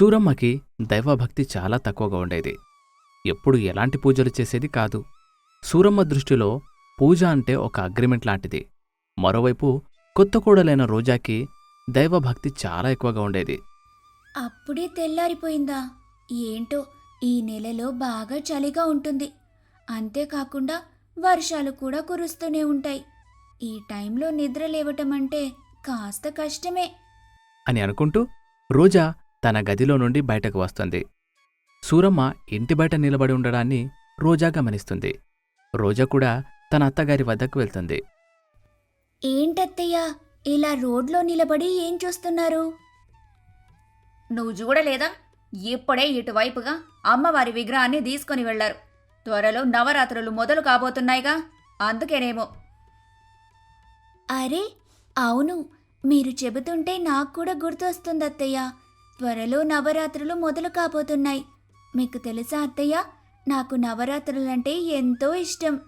సూరమ్మకి దైవభక్తి చాలా తక్కువగా ఉండేది. ఎప్పుడు ఎలాంటి పూజలు చేసేది కాదు. సూరమ్మ దృష్టిలో పూజ అంటే ఒక అగ్రిమెంట్ లాంటిది. మరోవైపు కొత్త కోడలైన రోజాకి దైవభక్తి చాలా ఎక్కువగా ఉండేది. అప్పుడే తెల్లారిపోయిందా? ఏంటో ఈ నెలలో బాగా చలిగా ఉంటుంది. అంతేకాకుండా వర్షాలు కూడా కురుస్తూనే ఉంటాయి. ఈ టైంలో నిద్ర లేవటం అంటే కాస్త కష్టమే. అని అనుకుంటూ రోజా తన గదిలో నుండి బయటకు వస్తుంది. సూరమ్మ ఇంటి బయట నిలబడి ఉండడాన్ని రోజా గమనిస్తుంది. రోజా కూడా తన అత్తగారి వద్దకు వెళ్తుంది. ఏంటత్తయ్యా ఇలా రోడ్లో నిలబడి ఏం చూస్తున్నారు? నువ్వు చూడలేదా? ఇప్పుడే ఇటువైపుగా అమ్మవారి విగ్రహాన్ని తీసుకొని వెళ్ళారు త్వరలో నవరాత్రులు మొదలు కాబోతున్నాయిగా. అందుకేనేమో. అరే అవును. మీరు చెబుతుంటే నాకు కూడా గుర్తొస్తుంది అత్తయ్య త్వరలో నవరాత్రులు మొదలు కాబోతున్నాయి. మీకు తెలుసా అత్తయ్య? నాకు నవరాత్రులంటే ఎంతో ఇష్టం.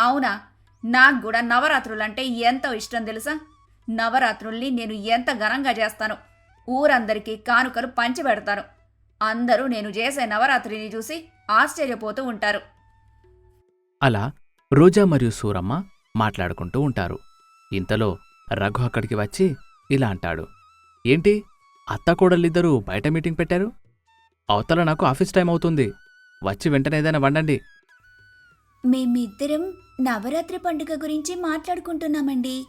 అవునా? నాకు కూడా నవరాత్రులంటే ఎంతో ఇష్టం తెలుసా? నవరాత్రుల్ని నేను ఎంత ఘనంగా చేస్తాను. ఊరందరికీ కానుకలు పంచిపెడతాను. అందరూ నేను చేసే నవరాత్రిని చూసి ఆశ్చర్యపోతూ ఉంటారు. అలా రోజా మరియు సూరమ్మ మాట్లాడుకుంటూ ఉంటారు. ఇంతలో రఘు అక్కడికి వచ్చి ఇలా అంటాడు. ఏంటి? అత్తాకోడలిద్దరూ బయట మీటింగ్ పెట్టారు? అవతల నాకు ఆఫీస్ టైం అవుతుంది. వచ్చి వెంటనే ఏదైనా వండండి. మేమిద్దరం నవరాత్రి పండుగ గురించి మాట్లాడుకుంటున్నామండి.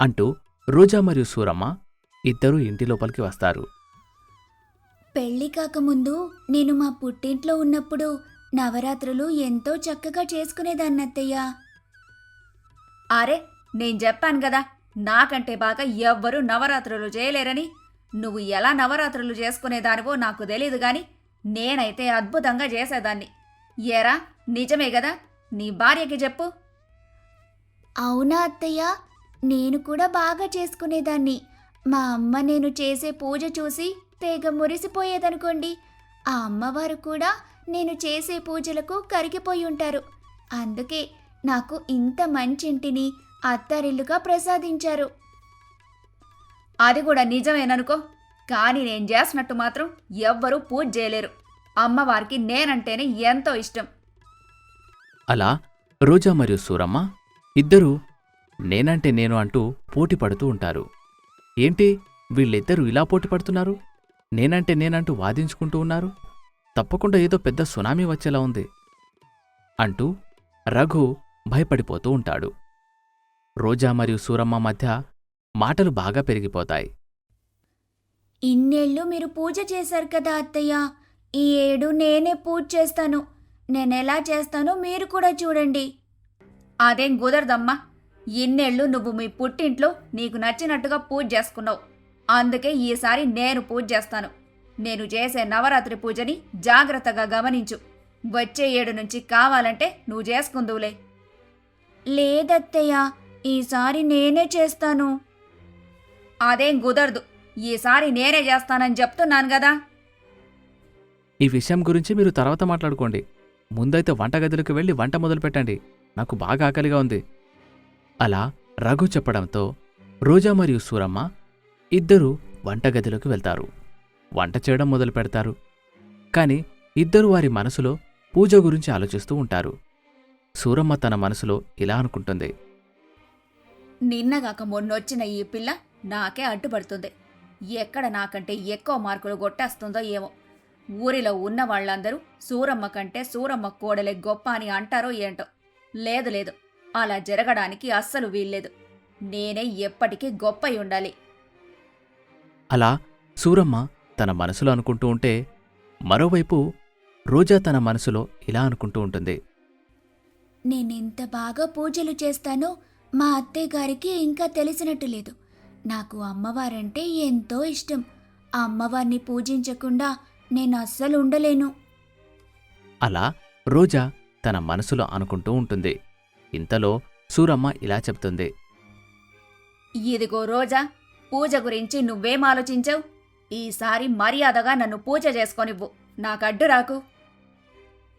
అంటూ రోజా మరియు సూరమ్మ ఇద్దరూ ఇంటి లోపలికి వస్తారు. పెళ్ళి కాకముందు నేను మా పుట్టింట్లో ఉన్నప్పుడు నవరాత్రులు ఎంతో చక్కగా చేసుకునేదాన్ని అత్తయ్య అరే నేను చెప్పాను కదా నాకంటే బాగా ఎవ్వరూ నవరాత్రులు చేయలేరని. నువ్వు ఎలా నవరాత్రులు చేసుకునేదానివో నాకు తెలియదు గాని నేనైతే అద్భుతంగా చేసేదాన్ని. ఏరా నిజమే కదా నీ భార్యకి చెప్పు. అవునా అత్తయ్య? నేను కూడా బాగా చేసుకునేదాన్ని. మా అమ్మ నేను చేసే పూజ చూసి తెగ మురిసిపోయేదనుకోండి ఆ అమ్మవారు కూడా నేను చేసే పూజలకు కరిగిపోయి ఉంటారు. అందుకే నాకు ఇంత మంచింటిని అత్తారిల్లుగా ప్రసాదించారు. అది కూడా నిజమేననుకో. కానీ నేను చేసినట్టు మాత్రం ఎవ్వరూ పూజ చేయలేరు. అమ్మవారికి నేనంటేనే ఎంతో ఇష్టం. అలా రోజా మరియు సూరమ్మ ఇద్దరూ నేనంటే నేను అంటూ పోటీ పడుతూ ఉంటారు. ఏంటి వీళ్ళిద్దరూ ఇలా పోటీ పడుతున్నారు? నేనంటే నేనంటూ వాదించుకుంటూ ఉన్నారు? తప్పకుండా ఏదో పెద్ద సునామీ వచ్చేలా ఉంది అంటూ రఘు భయపడిపోతూ ఉంటాడు. రోజా మరియు సూరమ్మ మధ్య మాటలు బాగా పెరిగిపోతాయి. ఇన్నేళ్ళు మీరు పూజ చేశారు కదా అత్తయ్య. ఈ ఏడు నేనే పూజ చేస్తాను. నేనెలా చేస్తానో మీరు కూడా చూడండి. అదేం కుదరదమ్మా. ఇన్నేళ్ళు నువ్వు మీ పుట్టింట్లో నీకు నచ్చినట్టుగా పూజ చేసుకున్నావు. అందుకే ఈసారి నేను పూజ చేస్తాను. నేను చేసే నవరాత్రి పూజని జాగ్రత్తగా గమనించు. వచ్చే ఏడు నుంచి కావాలంటే నువ్వు చేసుకుందువులే. లేదత్తయ్య ఈసారి నేనే చేస్తాను. అదేం కుదరదు. ఈసారి నేనే చేస్తానని చెప్తున్నాను కదా. ఈ విషయం గురించి మీరు తర్వాత మాట్లాడుకోండి. ముందైతే వంటగదిలోకి వెళ్ళి వంట మొదలుపెట్టండి. నాకు బాగా ఆకలిగా ఉంది. అలా రఘు చెప్పడంతో రోజా మరియు సూరమ్మ ఇద్దరూ వంటగదిలోకి వెళ్తారు. వంట చేయడం మొదలు పెడతారు. కాని ఇద్దరు వారి మనసులో పూజ గురించి ఆలోచిస్తూ ఉంటారు. సూరమ్మ తన మనసులో ఇలా అనుకుంటుంది. నిన్నగాక మొన్నొచ్చిన ఈ పిల్ల నాకే అడ్డుపడుతుంది. ఎక్కడ నాకంటే ఎక్కువ మార్కులు కొట్టేస్తుందో ఏమో. ఊరిలో ఉన్న వాళ్ళందరూ సూరమ్మ కంటే సూరమ్మ కోడలే గొప్ప అని అంటారో ఏంటో. లేదు లేదు. అలా జరగడానికి అస్సలు వీల్లేదు. నేనే ఎప్పటికీ గొప్పై ఉండాలి. అలా సూరమ్మ తన మనసులో అనుకుంటూ ఉంటే మరోవైపు రోజా తన మనసులో ఇలా అనుకుంటూ ఉంటుంది. నేనెంత బాగా పూజలు చేస్తానో మా అత్తయ్య గారికి ఇంకా తెలిసినట్టు లేదు. నాకు అమ్మవారంటే ఎంతో ఇష్టం. ఆ అమ్మవారిని పూజించకుండా నేను అస్సలు ఉండలేను. అలా రోజా తన మనసులో అనుకుంటూ ఉంటుంది. ఇంతలో సూరమ్మ ఇలా చెప్తుంది. ఇదిగో రోజా పూజ గురించి నువ్వేం ఆలోచించావు? ఈసారి మర్యాదగా నన్ను పూజ చేసుకొనివ్వు. నాకు అడ్డు రాకు.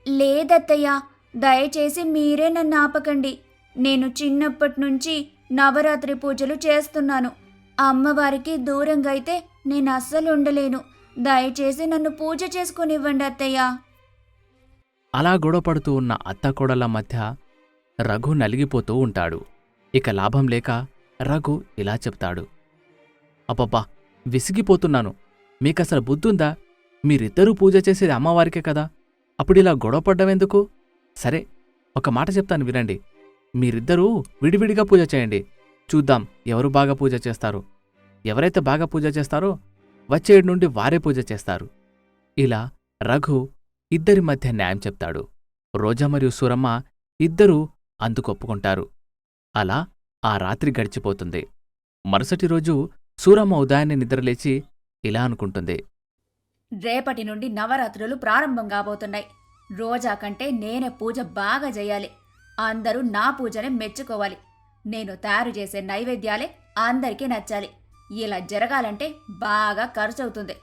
లేదత్తయ్య దయచేసి మీరే నన్ను ఆపకండి. నేను చిన్నప్పటి నుంచి నవరాత్రి పూజలు చేస్తున్నాను. అమ్మవారికి దూరంగా అయితే నేను అస్సలు ఉండలేను. దయచేసి నన్ను పూజ చేసుకునివ్వండి అత్తయ్య. అలా గొడవపడుతూ ఉన్న అత్తకోడల మధ్య రఘు నలిగిపోతూ ఉంటాడు. ఇక లాభం లేక రఘు ఇలా చెప్తాడు. అబ్బబ్బా విసిగిపోతున్నాను. మీకసలు బుద్ధుందా? మీరిద్దరూ పూజ చేసేది అమ్మవారికే కదా. అప్పుడిలా గొడవపడ్డమెందుకు? సరే ఒక మాట చెప్తాను వినండి. మీరిద్దరూ విడివిడిగా పూజ చేయండి. చూద్దాం ఎవరు బాగా పూజ చేస్తారు. ఎవరైతే బాగా పూజ చేస్తారో వచ్చేడు నుండి వారే పూజ చేస్తారు. ఇలా రఘు ఇద్దరి మధ్య న్యాయం చెప్తాడు. రోజా మరియు సూరమ్మ ఇద్దరూ అందుకొప్పుకుంటారు. అలా ఆ రాత్రి గడిచిపోతుంది. మరుసటి రోజు సూరమ్మ ఉదయాన్నే నిద్రలేచి ఇలా అనుకుంటుంది. రేపటి నుండి నవరాత్రులు ప్రారంభం కాబోతున్నాయి. రోజా కంటే నేనే పూజ బాగా చేయాలి. అందరూ నా పూజనే మెచ్చుకోవాలి. నేను తయారు చేసే నైవేద్యాలే అందరికీ నచ్చాలి. ఇలా జరగాలంటే బాగా ఖర్చవుతుంది.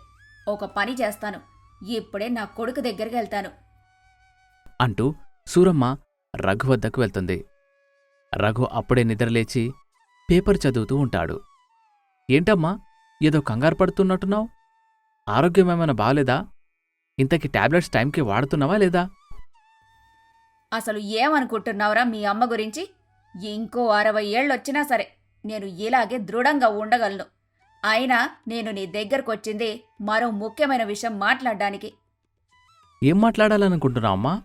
ఒక పని చేస్తాను. ఇప్పుడే నా కొడుకు దగ్గరికి వెళ్తాను. అంటూ సూరమ్మ రఘు వద్దకు వెళ్తుంది. రఘు అప్పుడే నిద్రలేచి పేపర్ చదువుతూ ఉంటాడు. ఏంటమ్మా ఏదో కంగారు పడుతున్నట్టున్నావు? ఆరోగ్యం ఏమైనా బాగలేదా ఇంతకీ టాబ్లెట్స్ టైంకి వాడుతున్నావా లేదా? అసలు ఏమనుకుంటున్నావురా మీ అమ్మ గురించి? ఇంకో అరవై ఏళ్ళొచ్చినా సరే నేను ఇలాగే దృఢంగా ఉండగలను. అయినా నేను నీ దగ్గరకొచ్చింది మరో ముఖ్యమైన విషయం మాట్లాడడానికి. ఏం మాట్లాడాలనుకుంటున్నావు అమ్మా?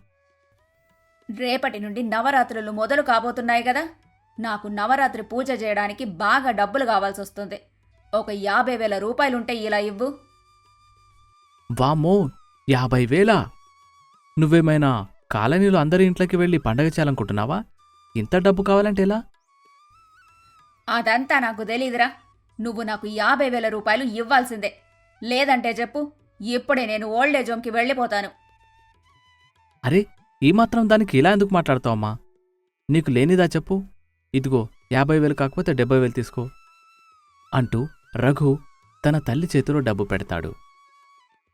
రేపటి నుండి నవరాత్రులు మొదలు కాబోతున్నాయి కదా. నాకు నవరాత్రి పూజ చేయడానికి బాగా డబ్బులు కావాల్సి వస్తుంది. ఒక యాభై వేల రూపాయలుంటే ఇలా ఇవ్వు. వామ్మో యాభై వేలా? నువ్వేమైనా కాలనీలో అందరి ఇంట్లోకి వెళ్ళి పండగ చేయాలనుకుంటున్నావా? ఇంత డబ్బు కావాలంటే ఎలా? అదంతా నాకు తెలీదురా. నువ్వు నాకు యాభై వేల రూపాయలు ఇవ్వాల్సిందే. లేదంటే చెప్పు ఇప్పుడే నేను ఓల్డేజ్ హోమ్కి వెళ్ళిపోతాను. అరే ఈ మాత్రం దానికి ఇలా ఎందుకు మాట్లాడతావమ్మా నీకు లేనిదా చెప్పు. ఇదిగో యాభై వేలు కాకపోతే డెబ్బై వేలు తీసుకో. అంటూ రఘు తన తల్లి చేతిలో డబ్బు పెడతాడు.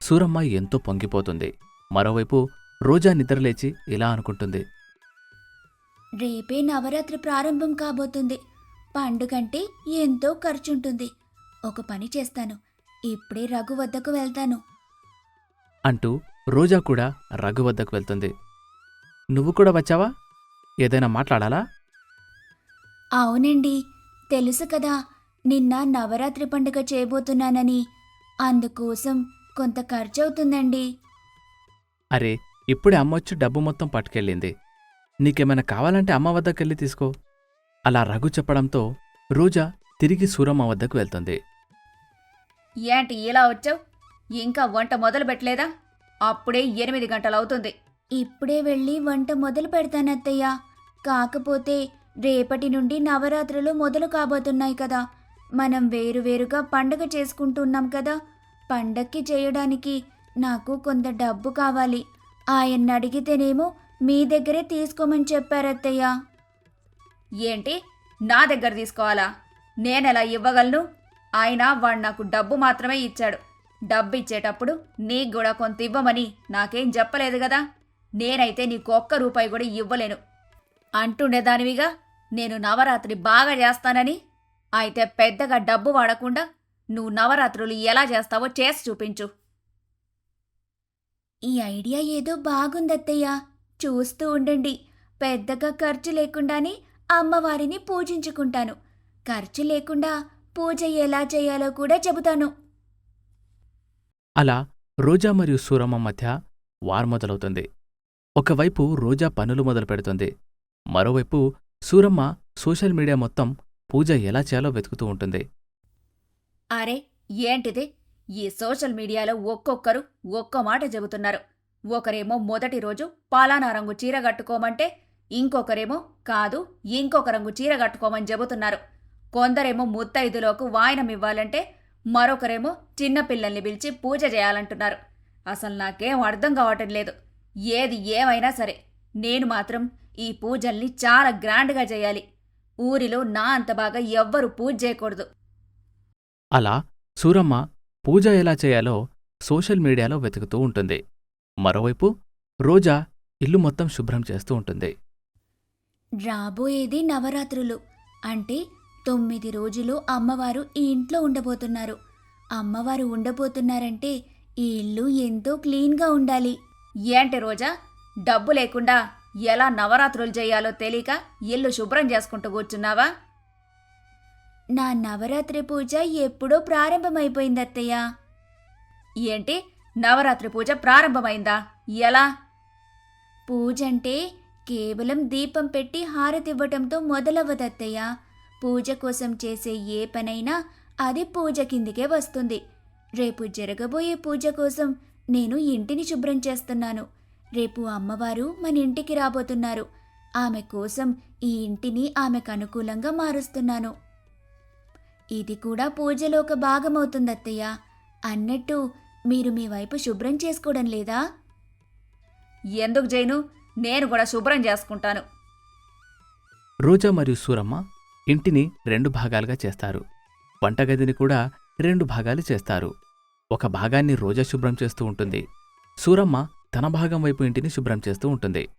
సూరమ్మ ఎంతో పొంగిపోతుంది. మరోవైపు రోజా నిద్రలేచి ఇలా అనుకుంటుంది. రేపే నవరాత్రి ప్రారంభం కాబోతుంది. పండుగంటే ఎంతో ఖర్చుంటుంది. ఒక పని చేస్తాను. ఇప్పుడే రఘు వద్దకు వెళ్తాను. అంటూ రోజా కూడా రఘు వద్దకు వెళ్తుంది. నువ్వు కూడా వచ్చావా? ఏదైనా మాట్లాడాలా? అవునండి. తెలుసు కదా నిన్న నవరాత్రి పండుగ చేయబోతున్నానని. అందుకోసం కొంత ఖర్చు అవుతుందండి అరే ఇప్పుడే అమ్మొచ్చి డబ్బు మొత్తం పట్టుకెళ్ళింది. నీకేమైనా కావాలంటే అమ్మ వద్దకెళ్ళి తీసుకో. అలా రఘు చెప్పడంతో రోజా తిరిగి సూరమ్మ వద్దకు వెళ్తుంది. ఏంటి ఇలా వచ్చావు? ఇంకా వంట మొదలు పెట్టలేదా? అప్పుడే ఎనిమిది గంటలవుతుంది ఇప్పుడే వెళ్ళి వంట మొదలు పెడతానత్తయ్య కాకపోతే రేపటి నుండి నవరాత్రులు మొదలు కాబోతున్నాయి కదా. మనం వేరువేరుగా పండగ చేసుకుంటున్నాం కదా. పండక్కి చేయడానికి నాకు కొంత డబ్బు కావాలి. ఆయన్ని అడిగితేనేమో మీ దగ్గరే తీసుకోమని చెప్పారత్తయ్య. ఏంటి? నా దగ్గర తీసుకోవాలా? నేనెలా ఇవ్వగలను? ఆయన వాడు నాకు డబ్బు మాత్రమే ఇచ్చాడు. డబ్బు ఇచ్చేటప్పుడు నీకు కూడా కొంత ఇవ్వమని నాకేం చెప్పలేదు కదా? నేనైతే నీకు ఒక్క రూపాయి కూడా ఇవ్వలేను. అంటుండేదానివిగా నేను నవరాత్రి బాగా చేస్తానని. అయితే పెద్దగా డబ్బు వాడకుండా నువ్వు నవరాత్రులు ఎలా చేస్తావో చేసి చూపించు. ఈ ఐడియా ఏదో బాగుందత్తయ్యా. చూస్తూ ఉండండి. పెద్దగా ఖర్చు లేకుండానే అమ్మవారిని పూజించుకుంటాను. ఖర్చు లేకుండా పూజ ఎలా చేయాలో కూడా చెబుతాను. అలా రోజా మరియు సూరమ్మ మధ్య వార్ మొదలవుతుంది. ఒకవైపు రోజా పనులు మొదలు పెడుతుంది. మరోవైపు సూరమ్మ సోషల్ మీడియా మొత్తం పూజ ఎలా చేయాలో వెతుకుతూ ఉంటుంది. అరే ఏంటిది? ఈ సోషల్ మీడియాలో ఒక్కొక్కరు ఒక్కో మాట చెబుతున్నారు. ఒకరేమో మొదటి రోజు పాలానా రంగు చీర కట్టుకోమంటే ఇంకొకరేమో కాదు ఇంకొక రంగు చీర కట్టుకోమని చెబుతున్నారు. కొందరేమో ముత్తైదులోకి వాయనమివ్వాలంటే మరొకరేమో చిన్నపిల్లల్ని పిలిచి పూజ చేయాలంటున్నారు. అసలు నాకేం అర్థం కావటం లేదు. ఏది ఏమైనా సరే నేను మాత్రం ఈ పూజల్ని చాలా గ్రాండ్గా చేయాలి. ఊరిలో నా అంత బాగా ఎవ్వరూ పూజ చేయకూడదు. అలా సూరమ్మ పూజ ఎలా చేయాలో సోషల్ మీడియాలో వెతుకుతూ ఉంటుంది. మరోవైపు రోజా ఇల్లు మొత్తం శుభ్రం చేస్తూ ఉంటుంది. రాబోయేది నవరాత్రులు. అంటే తొమ్మిది రోజులు అమ్మవారు ఈ ఇంట్లో ఉండబోతున్నారు. అమ్మవారు ఉండబోతున్నారంటే ఈ ఇల్లు ఎంతో క్లీన్గా ఉండాలి. ఏంటి రోజా? డబ్బు లేకుండా ఎలా నవరాత్రులు చేయాలో తెలియక ఇల్లు శుభ్రం చేసుకుంటూ కూర్చున్నావా? నా నవరాత్రి పూజ ఎప్పుడో ప్రారంభమైపోయింది అత్తయ్య. ఏంటి? నవరాత్రి పూజ ప్రారంభమైందా? ఎలా? పూజ అంటే కేవలం దీపం పెట్టి హారతివ్వటంతో మొదలవ్వదత్తయ్య. పూజ కోసం చేసే ఏ పనైనా అది పూజ కిందికే వస్తుంది. రేపు జరగబోయే పూజ కోసం నేను ఇంటిని శుభ్రం చేస్తున్నాను. రేపు అమ్మవారు మన ఇంటికి రాబోతున్నారు. ఆమె కోసం ఈ ఇంటిని ఆమెకు అనుకూలంగా మారుస్తున్నాను. ఇది కూడా పూజలో ఒక భాగమవుతుంది అత్తయ్య అన్నట్టు మీరు మీ వైపు శుభ్రం చేసుకోవడం లేదా? ఎందుకు జైను? నేను కూడా శుభ్రం చేసుకుంటాను. రోజా మరియు సూరమ్మ ఇంటిని రెండు భాగాలుగా చేస్తారు. వంటగదిని కూడా రెండు భాగాలు చేస్తారు. ఒక భాగాన్ని రోజా శుభ్రం చేస్తూ ఉంటుంది. సూరమ్మ తన భాగం వైపు ఇంటిని శుభ్రం చేస్తూ ఉంటుంది.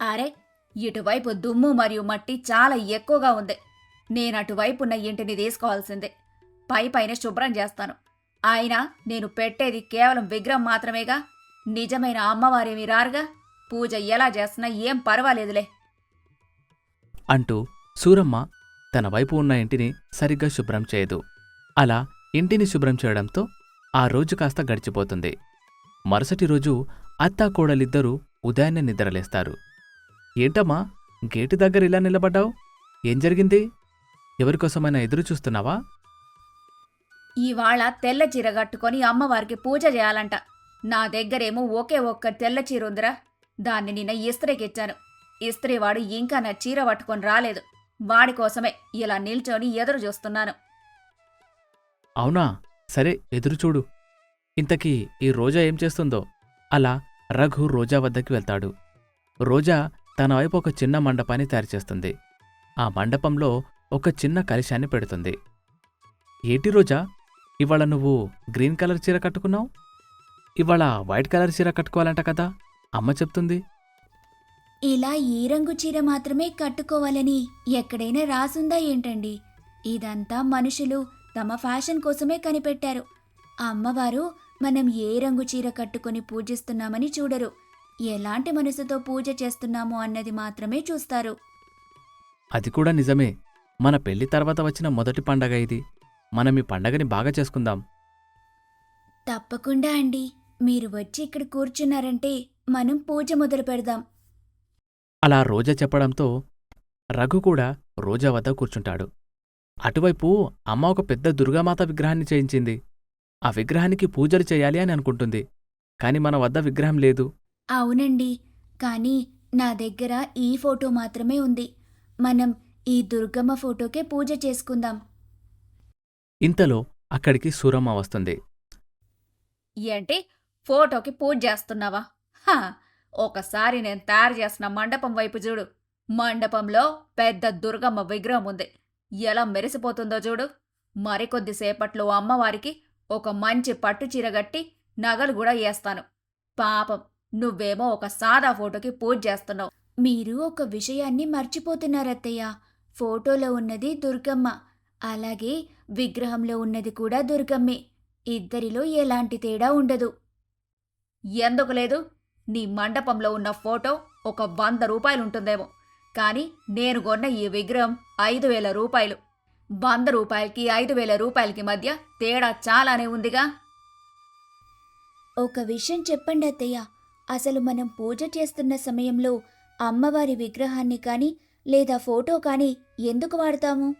అరే ఇటువైపు దుమ్ము మరియు మట్టి చాలా ఎక్కువగా ఉంది. నేను అటువైపు ఉన్న ఇంటిని తీసుకోవాల్సిందే. పై పైన శుభ్రం చేస్తాను. అయినా నేను పెట్టేది కేవలం విగ్రహం మాత్రమేగా? నిజమైన అమ్మవారేమి రారుగా? పూజ ఎలా చేస్తున్నా ఏం పర్వాలేదులే. అంటూ సూరమ్మ తన వైపు ఉన్న ఇంటిని సరిగ్గా శుభ్రం చేయదు. అలా ఇంటిని శుభ్రం చేయడంతో ఆ రోజు కాస్త గడిచిపోతుంది. మరుసటి రోజు అత్తా కోడలిద్దరూ ఉదయాన్నే నిద్రలేస్తారు. ఏంటమ్మా గేటు దగ్గర ఇలా నిలబడ్డావు? ఏం జరిగింది? ఎవరికోసమైనా ఎదురు చూస్తున్నావా? ఇవాళ తెల్ల చీర కట్టుకొని అమ్మవారికి పూజ చేయాలంట. నా దగ్గరేమో ఒకే ఒక్క తెల్ల చీర ఉందిరా. దాన్ని నిన్న ఇస్త్రీకిచ్చాను ఇస్త్రీవాడు ఇంకా నా చీర పట్టుకొని రాలేదు. వాడి కోసమే ఇలా నిల్చొని ఎదురు చూస్తున్నాను. అవునా? సరే ఎదురు చూడు. ఇంతకీ ఈ రోజా ఏం చేస్తుందో? అలా రఘు రోజా వద్దకి వెళ్తాడు. రోజా తన వైపు ఒక చిన్న మండపాన్ని తయారు చేస్తుంది ఆ మండపంలో ఒక చిన్న కలశాన్ని పెడుతుంది. ఏటి రోజా? ఇవాళ నువ్వు గ్రీన్ కలర్ చీర కట్టుకున్నావు? ఇవాళ వైట్ కలర్ చీర కట్టుకోవాలంట కదా? అమ్మ చెప్తుంది. ఇలా ఈ రంగు చీర మాత్రమే కట్టుకోవాలని ఎక్కడైనా రాసుందా ఏంటండి? ఇదంతా మనుషులు తమ ఫ్యాషన్ కోసమే కనిపెట్టారు. అమ్మవారు మనం ఏ రంగు చీర కట్టుకొని పూజిస్తున్నామని చూడరు. ఎలాంటి మనసుతో పూజ చేస్తున్నామో అన్నది మాత్రమే చూస్తారు. అది కూడా నిజమే. మన పెళ్ళి తర్వాత వచ్చిన మొదటి పండగ ఇది. మనం ఈ పండగని బాగా చేసుకుందాం. తప్పకుండా అండి. మీరు వచ్చి ఇక్కడ కూర్చున్నారంటే మనం పూజ మొదలు పెడదాం. అలా రోజా చెప్పడంతో రఘు కూడా రోజా వద్ద కూర్చుంటాడు. అటువైపు అమ్మ ఒక పెద్ద దుర్గామాత విగ్రహాన్ని చేయించింది. ఆ విగ్రహానికి పూజలు చేయాలి అని అనుకుంటుంది. కాని మన వద్ద విగ్రహం లేదు. అవునండి. కానీ నా దగ్గర ఈ ఫోటో మాత్రమే ఉంది. మనం ఈ దుర్గమ్మ ఫోటోకే పూజ చేసుకుందాం. ఇంతలో అక్కడికి సూరమ్మ వస్తుంది. ఏంటి? ఫోటోకి పూజ చేస్తున్నావా? హా ఒకసారి నేను తయారు చేసిన మండపం వైపు చూడు. మండపంలో పెద్ద దుర్గమ్మ విగ్రహం ఉంది. ఎలా మెరిసిపోతుందో చూడు. మరికొద్దిసేపట్లో అమ్మవారికి ఒక మంచి పట్టు చీర గట్టి నగలు కూడా వేస్తాను. పాపం నువ్వేమో ఒక సాదా ఫోటోకి పూజ చేస్తున్నావు. మీరు ఒక విషయాన్ని మర్చిపోతున్నారత్తయ్య ఫోటోలో ఉన్నది దుర్గమ్మ. అలాగే విగ్రహంలో ఉన్నది కూడా దుర్గమ్మే. ఇద్దరిలో ఎలాంటి తేడా ఉండదు. ఎందుకు లేదు? నీ మండపంలో ఉన్న ఫోటో ఒక వంద రూపాయలుంటుందేమో. కానీ నేను కొన్న ఈ విగ్రహం ఐదు వేల రూపాయలు. వంద రూపాయలకి ఐదు వేల రూపాయలకి మధ్య తేడా చాలానే ఉందిగా. ఒక విషయం చెప్పండి అత్తయ్య. అసలు మనం పూజ చేస్తున్న సమయంలో అమ్మవారి విగ్రహాన్ని కానీ లేదా ఫోటో కానీ ఎందుకు వాడతాము?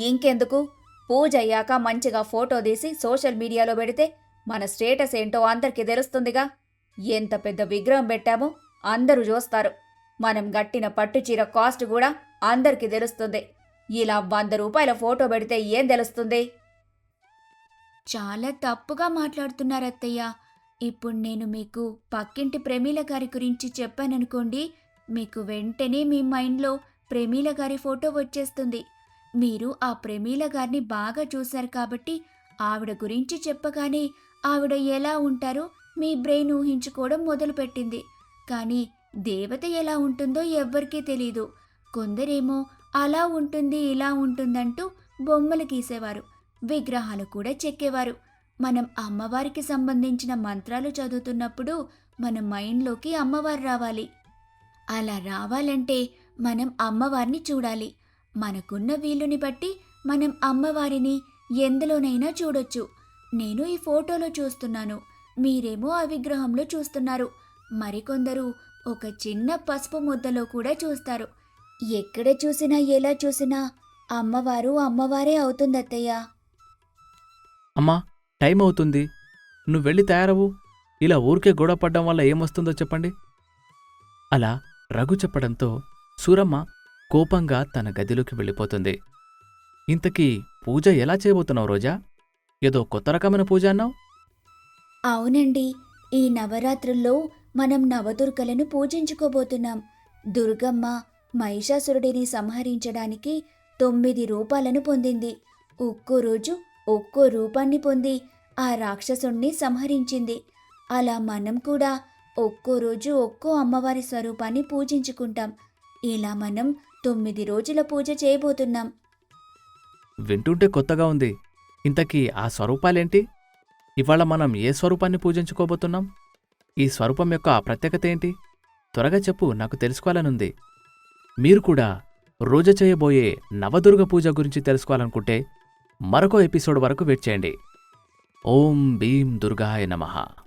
ఇంకెందుకు? పూజ అయ్యాక మంచిగా ఫోటో తీసి సోషల్ మీడియాలో పెడితే మన స్టేటస్ ఏంటో అందరికీ తెలుస్తుందిగా. ఎంత పెద్ద విగ్రహం పెట్టామో అందరూ చూస్తారు. మనం గట్టిన పట్టుచీర కాస్ట్ కూడా అందరికీ తెలుస్తుంది. ఇలా వంద రూపాయల ఫోటో పెడితే ఏం తెలుస్తుంది? చాలా తప్పుగా మాట్లాడుతున్నారు అత్తయ్య ఇప్పుడు నేను మీకు పక్కింటి ప్రమీల గారి గురించి చెప్పాననుకోండి మీకు వెంటనే మీ మైండ్లో ప్రమీల గారి ఫోటో వచ్చేస్తుంది. మీరు ఆ ప్రమీల గారిని బాగా చూశారు కాబట్టి ఆవిడ గురించి చెప్పగానే ఆవిడ ఎలా ఉంటారో మీ బ్రెయిన్ ఊహించుకోవడం మొదలుపెట్టింది. కానీ దేవత ఎలా ఉంటుందో ఎవ్వరికీ తెలీదు. కొందరేమో అలా ఉంటుంది ఇలా ఉంటుందంటూ బొమ్మలు గీసేవారు విగ్రహాలు కూడా చెక్కేవారు. మనం అమ్మవారికి సంబంధించిన మంత్రాలు చదువుతున్నప్పుడు మన మైండ్లోకి అమ్మవారు రావాలి. అలా రావాలంటే మనం అమ్మవారిని చూడాలి. మనకున్న వీలుని బట్టి మనం అమ్మవారిని ఎందులోనైనా చూడొచ్చు. నేను ఈ ఫోటోలో చూస్తున్నాను. మీరేమో ఆ విగ్రహంలో చూస్తున్నారు. మరికొందరు ఒక చిన్న పసుపు ముద్దలో కూడా చూస్తారు. ఎక్కడ చూసినా ఎలా చూసినా అమ్మవారు అమ్మవారే అవుతుంది అత్తయ్య అమ్మా టైం అవుతుంది. నువ్వు వెళ్ళి తయారవు. ఇలా ఊరికే గొడవ పడ్డం వల్ల ఏమొస్తుందో చెప్పండి. అలా రఘు చెప్పడంతో సూరమ్మ కోపంగా తన గదిలోకి వెళ్ళిపోతుంది. ఇంతకీ పూజ ఎలా చేయబోతున్నావు రోజా? ఏదో కొత్త రకమైన పూజ అన్నావు? అవునండి ఈ నవరాత్రుల్లో మనం నవదుర్గలను పూజించుకోబోతున్నాం. దుర్గమ్మ మహిషాసురుడిని సంహరించడానికి తొమ్మిది రూపాలను పొందింది. ఒక్కో రోజు ఒక్కో రూపాన్ని పొంది ఆ రాక్షసుణ్ణి సంహరించింది. అలా మనం కూడా ఒక్కో రోజు ఒక్కో అమ్మవారి స్వరూపాన్ని పూజించుకుంటాం. ఇలా మనం తొమ్మిది రోజుల పూజ చేయబోతున్నాం. వింటుంటే కొత్తగా ఉంది. ఇంతకీ ఆ స్వరూపాలేంటి? ఇవాళ మనం ఏ స్వరూపాన్ని పూజించుకోబోతున్నాం? ఈ స్వరూపం యొక్క ప్రత్యేకత ఏంటి? త్వరగా చెప్పు నాకు తెలుసుకోవాలనుంది. మీరు కూడా రోజు చేయబోయే నవదుర్గ పూజ గురించి తెలుసుకోవాలనుకుంటే మరొక ఎపిసోడ్ వరకు వెయిట్ చేయండి. ఓం భీం దుర్గాయ నమః.